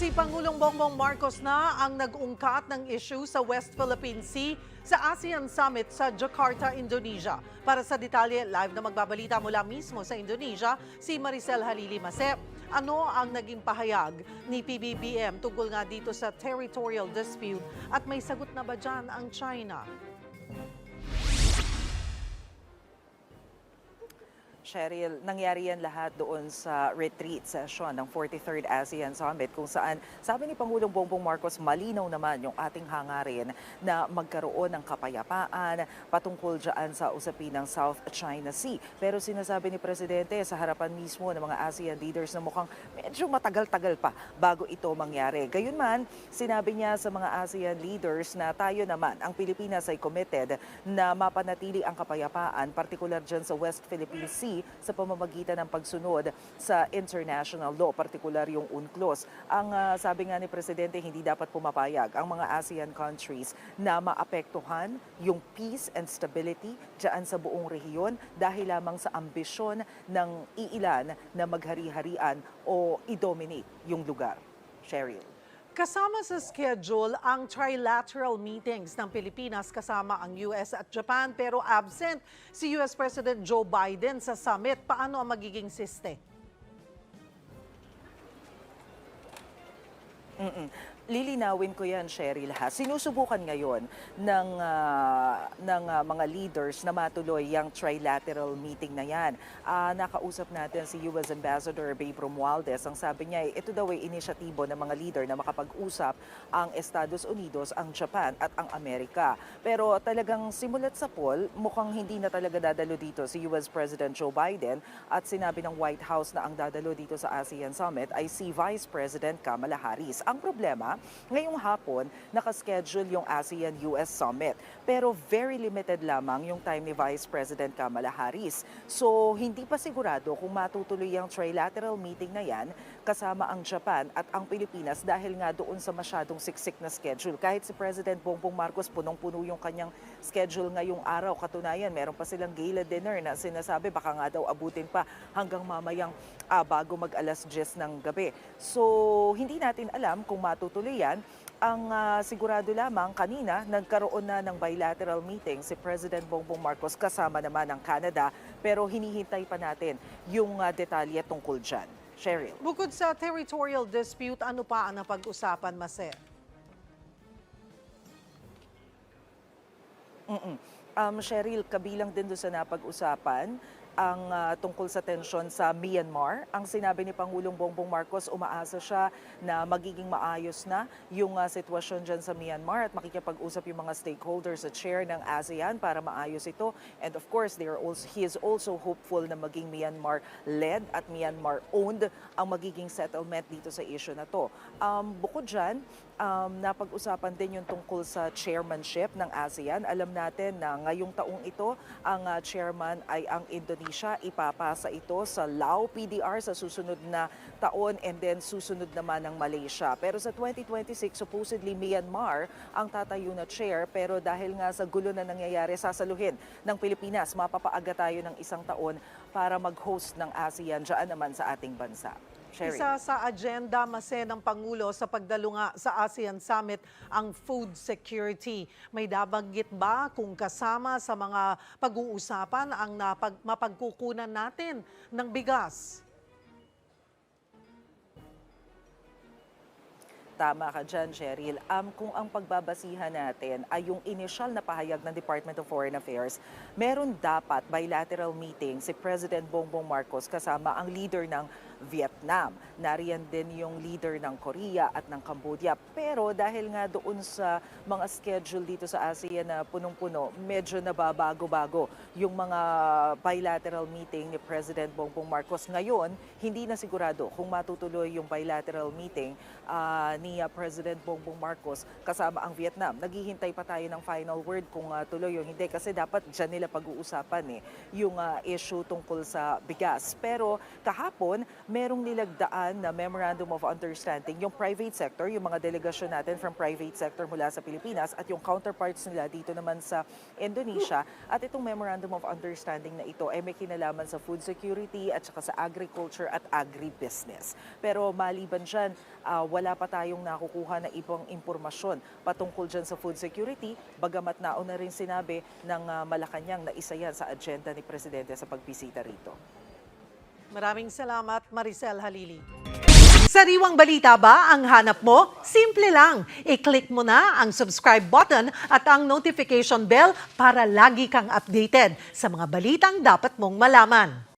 Si Pangulong Bongbong Marcos na ang nag-ungkat ng issue sa West Philippine Sea sa ASEAN Summit sa Jakarta, Indonesia. Para sa detalye, live na magbabalita mula mismo sa Indonesia, si Maricel Halili Masep. Ano ang naging pahayag ni PBBM tungkol nga dito sa territorial dispute at may sagot na ba dyan ang China? Cheryl, nangyari yan lahat doon sa retreat session ng 43rd ASEAN Summit kung saan sabi ni Pangulong Bongbong Marcos malinaw naman yung ating hangarin na magkaroon ng kapayapaan patungkol dyan sa usapin ng South China Sea. Pero sinasabi ni Presidente sa harapan mismo ng mga ASEAN leaders na mukhang medyo matagal-tagal pa bago ito mangyari. Gayunman, sinabi niya sa mga ASEAN leaders na tayo naman, ang Pilipinas ay committed na mapanatili ang kapayapaan, partikular dyan sa West Philippine Sea sa pamamagitan ng pagsunod sa international law, partikular yung UNCLOS. Ang ah, sabi nga ni Presidente, hindi dapat pumapayag ang mga ASEAN countries na maapektuhan yung peace and stability dyan sa buong rehiyon dahil lamang sa ambisyon ng iilan na maghari-harian o i-dominate yung lugar. Cheryl. Kasama sa schedule ang trilateral meetings ng Pilipinas kasama ang US at Japan pero absent si US President Joe Biden sa summit. Paano ang magiging siste? Mm-mm. Lilinawin ko yan, Cheryl ha. Sinusubukan ngayon ng, ah, ng ah, mga leaders na matuloy yung trilateral meeting na yan. Ah, nakausap natin si US Ambassador Babe Romualdez. Ang sabi niya, eh, ito daw ay inisyatibo ng mga leader na makapag-usap ang Estados Unidos, ang Japan at ang Amerika. Pero talagang simulat sa poll, mukhang hindi na talaga dadalo dito si US President Joe Biden at sinabi ng White House na ang dadalo dito sa ASEAN Summit ay si Vice President Kamala Harris. Ang problema, ngayong hapon, nakaschedule yung ASEAN-US Summit. Pero very limited lamang yung time ni Vice President Kamala Harris. So, hindi pa sigurado kung matutuloy ang trilateral meeting na yan kasama ang Japan at ang Pilipinas dahil nga doon sa masyadong siksik na schedule. Kahit si President Bongbong Marcos, punong-puno yung kanyang schedule ngayong araw. Katunayan, meron pa silang gala dinner na sinasabi baka nga daw abutin pa hanggang mamayang ah, bago mag alas 10 ng gabi. So, hindi natin alam kung matutuloy yan. Ang ah, sigurado lamang kanina, nagkaroon na ng bilateral meeting si President Bongbong Marcos kasama naman ng Canada pero hinihintay pa natin yung ah, detalye tungkol dyan. Cheryl. Bukod sa territorial dispute, ano pa ang napag-usapan, Mase? Mm-mm. Um, Cheryl, kabilang din doon sa napag-usapan ang ah, tungkol sa tensyon sa Myanmar. Ang sinabi ni Pangulong Bongbong Marcos, umaasa siya na magiging maayos na yung ah, sitwasyon dyan sa Myanmar at makikipag-usap yung mga stakeholders sa chair ng ASEAN para maayos ito. And of course, they are also, he is also hopeful na maging Myanmar-led at Myanmar-owned ang magiging settlement dito sa issue na to. Um, bukod dyan, um, napag-usapan din yung tungkol sa chairmanship ng ASEAN. Alam natin na ngayong taong ito, ang ah, chairman ay ang Indonesia. Ipapasa ito sa Lao PDR sa susunod na taon and then susunod naman ng Malaysia. Pero sa 2026, supposedly Myanmar ang tatayo na chair. Pero dahil nga sa gulo na nangyayari, sasaluhin ng Pilipinas, mapapaaga tayo ng isang taon para mag-host ng ASEAN dyan naman sa ating bansa. Sherry. Isa sa agenda, Mase, ng Pangulo sa pagdalo nga sa ASEAN Summit ang food security. May dabanggit ba kung kasama sa mga pag-uusapan ang napag, mapagkukunan natin ng bigas? Tama ka dyan, Cheryl. Um, kung ang pagbabasihan natin ay yung initial na pahayag ng Department of Foreign Affairs, meron dapat bilateral meeting si President Bongbong Marcos kasama ang leader ng Vietnam. Nariyan din yung leader ng Korea at ng Cambodia. Pero dahil nga doon sa mga schedule dito sa ASEAN na punong-puno, medyo nababago-bago yung mga bilateral meeting ni President Bongbong Marcos. Ngayon, hindi na sigurado kung matutuloy yung bilateral meeting ah, ni ah, President Bongbong Marcos kasama ang Vietnam. Naghihintay pa tayo ng final word kung ah, tuloy o hindi kasi dapat dyan nila pag-uusapan eh, yung ah, issue tungkol sa bigas. Pero kahapon, merong nilagdaan na Memorandum of Understanding yung private sector, yung mga delegasyon natin from private sector mula sa Pilipinas at yung counterparts nila dito naman sa Indonesia. At itong Memorandum of Understanding na ito ay may kinalaman sa food security at saka sa agriculture at agribusiness. Pero maliban dyan, ah, wala pa tayong nakukuha na ibang impormasyon patungkol dyan sa food security, bagamat nauna rin sinabi ng ah, Malacanang na isa yan sa agenda ni Presidente sa pagbisita rito. Maraming salamat, Maricel Halili. Sariwang balita ba ang hanap mo? Simple lang. I-click mo na ang subscribe button at ang notification bell para lagi kang updated sa mga balitang dapat mong malaman.